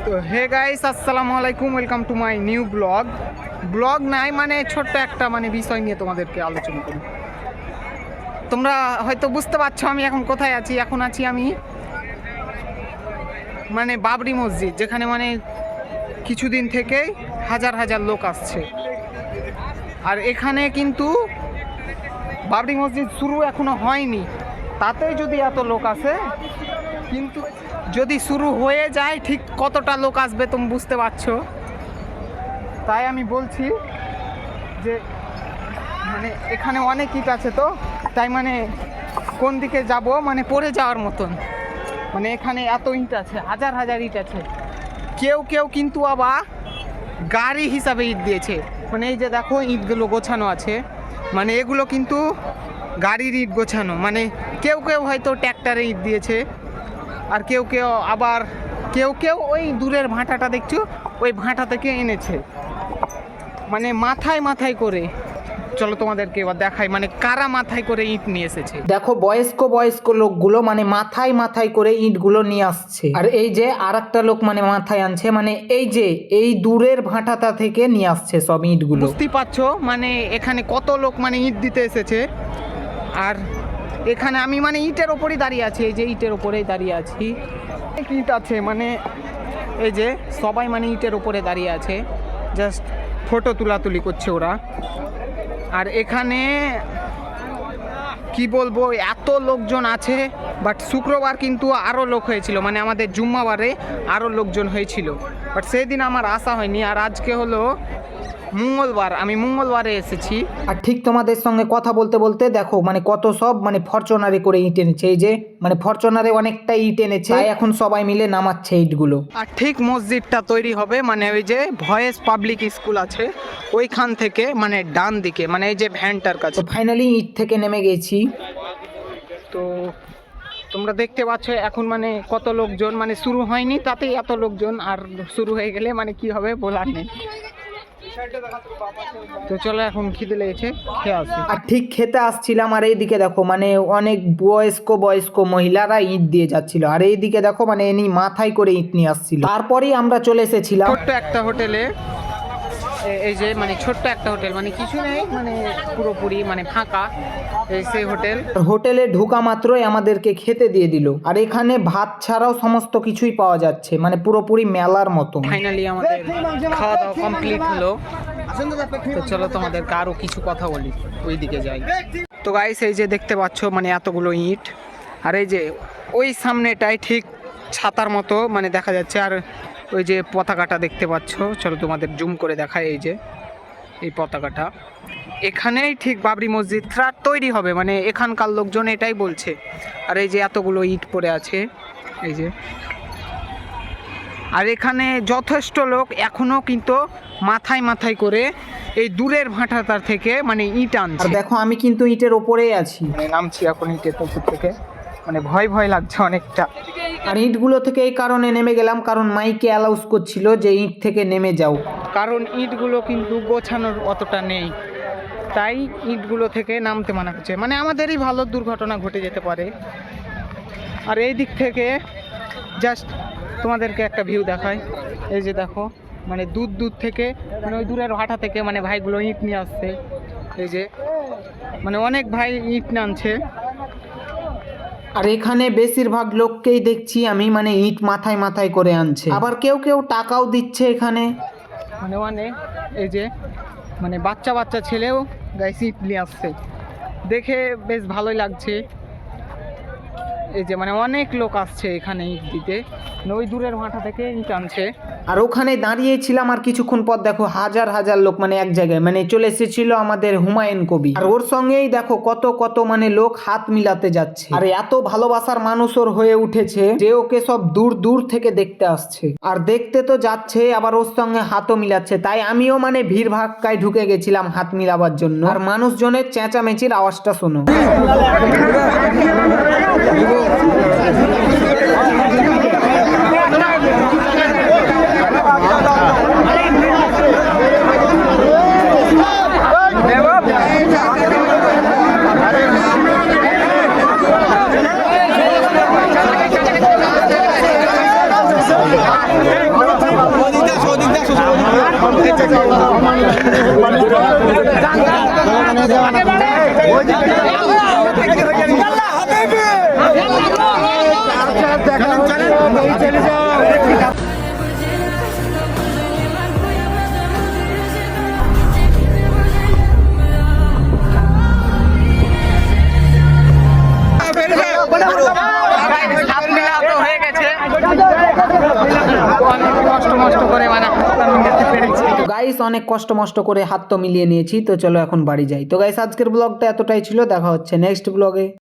তো, হে গাইস আসসালামু আলাইকুম welcome to my new blog blog নাই মানে ছোট্ট একটা মানে বিষয় নিয়ে তোমাদেরকে আলোচনা করি। তোমরা হয়তো বুঝতে পারছ আমি এখন কোথায় আছি, এখন আছি আমি মানে বাবরি মসজিদ, যেখানে মানে কিছুদিন থেকেই হাজার হাজার লোক আসছে। আর এখানে কিন্তু বাবরি মসজিদ শুরু এখনও হয়নি। তাতে যদি এত লোক আসে কিন্তু যদি শুরু হয়ে যায়, ঠিক কতটা লোক আসবে তুমি বুঝতে পারছ? তাই আমি বলছি যে মানে এখানে অনেক ইট আছে তো, তাই মানে কোন দিকে যাব? মানে পড়ে যাওয়ার মতন। মানে এখানে এত ইট আছে, হাজার হাজার ইট আছে। কেউ কেউ কিন্তু আবার গাড়ি হিসাবে ইট দিয়েছে। মানে এই যে দেখো, ইটগুলো গোছানো আছে। মানে এগুলো কিন্তু গাড়ির ইট গোছানো। মানে কেউ কেউ হয়তো ট্র্যাক্টরে ইট দিয়েছে। আর কেউ কেউ আবার কেউ কেউ ওই দূরের ভাঁটাটা দেখছ? ওই ভাঁটা থেকে এনেছে। মানে মাথায় মাথায় করে। চলো তোমাদেরকে এবার দেখাই মানে কারা মাথায় করে ইট নিয়ে এসেছে? দেখো বয়স্ক বয়স্ক লোকগুলো মানে মাথায় মাথায় করে ইটগুলো নিয়ে আসছে। আর এই যে আর একটা লোক মানে মাথায় আনছে মানে এই যে এই দূরের ভাটাটা থেকে নিয়ে আসছে সব ইটগুলো। বুঝতেই পারছ মানে এখানে কত লোক মানে ইট দিতে এসেছে। আর এখানে আমি মানে ইটের ওপরেই দাঁড়িয়ে আছি, এই যে ইটের ওপরেই দাঁড়িয়ে আছি। ইট আছে মানে এই যে সবাই মানে ইটের ওপরে দাঁড়িয়ে আছে জাস্ট ফটো তুলাতুলি করছে ওরা। আর এখানে কি বলব, এত লোকজন আছে বাট শুক্রবার কিন্তু আরও লোক হয়েছিল মানে আমাদের জুম্মাবারে আরও লোকজন হয়েছিল। বাট সেদিন আমার আসা হয়নি, আর আজকে হলো মঙ্গলবার আমি মঙ্গলবারে এসেছি। আর ঠিক তোমাদের সঙ্গে কথা বলতে বলতে দেখো মানে কত সব মানে ফরচুনারে করে ইট এনেছে এই যে মানে ফরচুনারে অনেকটা ইট এনেছে। এখন সবাই মিলে নামাচ্ছে ইটগুলো। আর ঠিক মসজিদটা তৈরি হবে মানে ওই যে ভয়েস পাবলিক স্কুল আছে ওইখান থেকে মানে ডান দিকে মানে এই যে ভ্যানটার কাছে। তো ফাইনালি ইট থেকে নেমে গেছি। তো তোমরা দেখতে পাচ্ছ এখন মানে কত লোকজন মানে শুরু হয়নি তাতেই এত লোকজন আর শুরু হয়ে গেলে মানে কি হবে বলার নেই। তো চলো এখন খিদে লেগেছে খেয়ে আসি। আর ঠিক খেতে আসছিলাম আর এইদিকে দেখো মানে অনেক বয়স্ক বয়স্ক মহিলারা ইট দিয়ে যাচ্ছিল। আর এইদিকে দেখো মানে এনি মাথায় করে ইট নিয়ে আসছিল। তারপরেই আমরা চলে এসেছিলাম। একটা হোটেলে এই যে মানে ছোট্ট একটা হোটেল মানে কিছু নেই মানে পুরোপুরি মানে ফাঁকা এই সেই হোটেল। হোটেলে ঢোকা মাত্রই আমাদেরকে খেতে দিয়ে দিল। আর এখানে ভাত ছাড়াও সমস্ত কিছুই পাওয়া যাচ্ছে মানে পুরোপুরি মেলার মতো। ফাইনালি আমাদের খাওয়া দাওয়া কমপ্লিট হলো। তো চলো তোমাদেরকে আরও কিছু কথা বলি ওই দিকে যাই। তো গাইস এই যে দেখতে পাচ্ছ মানে এতগুলো ইট। আর এই যে ওই সামনেটাই ঠিক ছাতার মতো মানে দেখা যাচ্ছে। আর ওই যে পতাকাটা দেখতে পাচ্ছ। চলো তোমাদের জুম করে দেখায় এই যে এই পতাকাটা। এখানেই ঠিক বাবরি মসজিদটা তৈরি হবে মানে এখানকার লোকজন এটাই বলছে। আর এই যে এতগুলো ইট পড়ে আছে এই যে। আর এখানে যথেষ্ট লোক এখনও কিন্তু মাথায় মাথায় করে এই দূরের ভাটাতার থেকে মানে ইট আনছে। দেখো আমি কিন্তু ইটের ওপরেই আছি। মানে নামছি এখন ইটের উপর থেকে। মানে ভয় ভয় লাগছে অনেকটা। আর ইঁটগুলো থেকে এই কারণে নেমে গেলাম কারণ মাইকে অ্যালাউস করছিল যে ইঁট থেকে নেমে যাও। কারণ ইটগুলো কিন্তু গোছানোর অতটা নেই। তাই ইটগুলো থেকে নামতে মানা করছে। মানে আমাদেরই ভালো দুর্ঘটনা ঘটে যেতে পারে। আর এই দিক থেকে জাস্ট তোমাদেরকে একটা ভিউ দেখায় এই যে দেখো মানে দূর দূর থেকে মানে ওই দূরের ভাটা থেকে মানে ভাইগুলো ইঁট নিয়ে আসছে। এই যে মানে অনেক ভাই ইট নামছে। আর এখানে বেশিরভাগ লোককেই দেখছি আমি মানে ইট মাথায় মাথায় করে আনছে। আবার কেউ কেউ টাকাও দিচ্ছে এখানে। মানে মানে এই যে মানে বাচ্চা বাচ্চা ছেলেও গাইস ইট নিয়ে আসছে। দেখে বেশ ভালোই লাগছে। এই যে মানে অনেক লোক আসছে এখানে ইট দিতে। মানে ওই দূরের মাঠা থেকে ইট আনছে। আর ওখানে দাঁড়িয়েছিলাম আর কিছুক্ষণ পর দেখো হাজার হাজার লোক মানে এক জায়গায় মানে চলে এসেছিল আমাদের হুমায়ুন কবি। আর ওর সঙ্গেই দেখো কত কত মানে লোক হাত মিলাতে যাচ্ছে। আর এত ভালোবাসার মানুষ ওর হয়ে উঠেছে যে ওকে সব দূর দূর থেকে দেখতে আসছে। আর দেখতে তো যাচ্ছে, আবার ওর সঙ্গে হাতও মিলাচ্ছে। তাই আমিও মানে ভিড় ভাক্কায় ঢুকে গেছিলাম হাত মিলাবার জন্য। আর মানুষজনের চেঁচামেচির আওয়াজটা শোনো। হাত অনেক কষ্ট মষ্ট করে হাত তো মিলিয়ে নিয়েছি, তো চলো এখন বাড়ি যাই। তো গাইস আজকের ব্লগটা এতটাই ছিল, দেখা হচ্ছে নেক্সট ব্লগে